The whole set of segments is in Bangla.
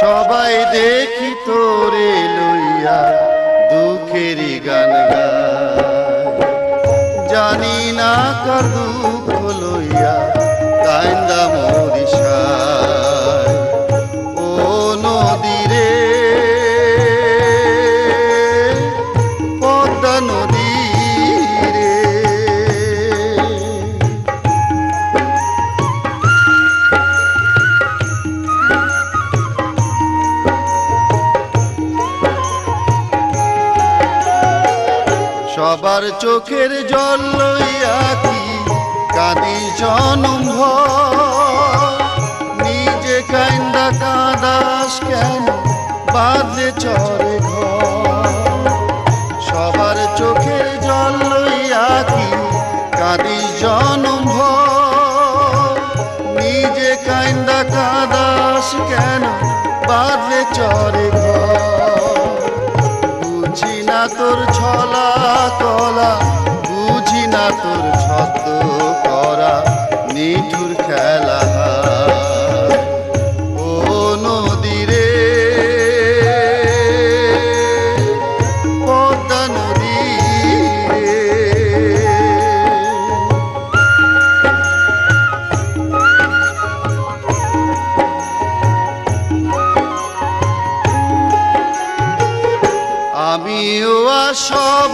সবাই দেখি তোরে লইয়া দুঃখেরই গান গা জানি না কর দুঃখ সবার চোখের জল লইয়া কি কাঁদি জনম নিজে কান্দা কাঁদাস কেন? বাদলে চরে সবার চোখের জল লইয়া কি কাঁদি জনম নিজে কান্দা কাঁদাস কেন? বাদলে চরে ঘর। না তোর ছত করা নিঠুর খেলা ও নদী আমিও আর সব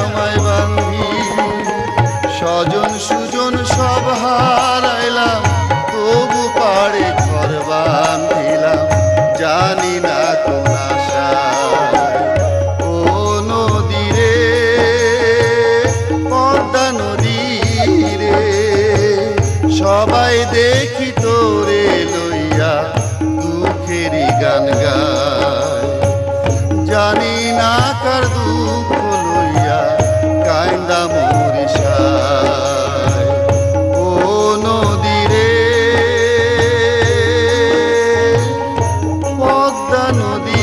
আমায় বান্ধি। স্বজন সুজন সব হারাইলাম, তবু পাড়ে ঘর বান্ধিলাম। জানি না কোন আশা ও নদী রে পদ্মা নদী রে সবাই দেখি তোরে লইয়া দুঃখেরই গান গায়। জানি না কার দুঃখ নদী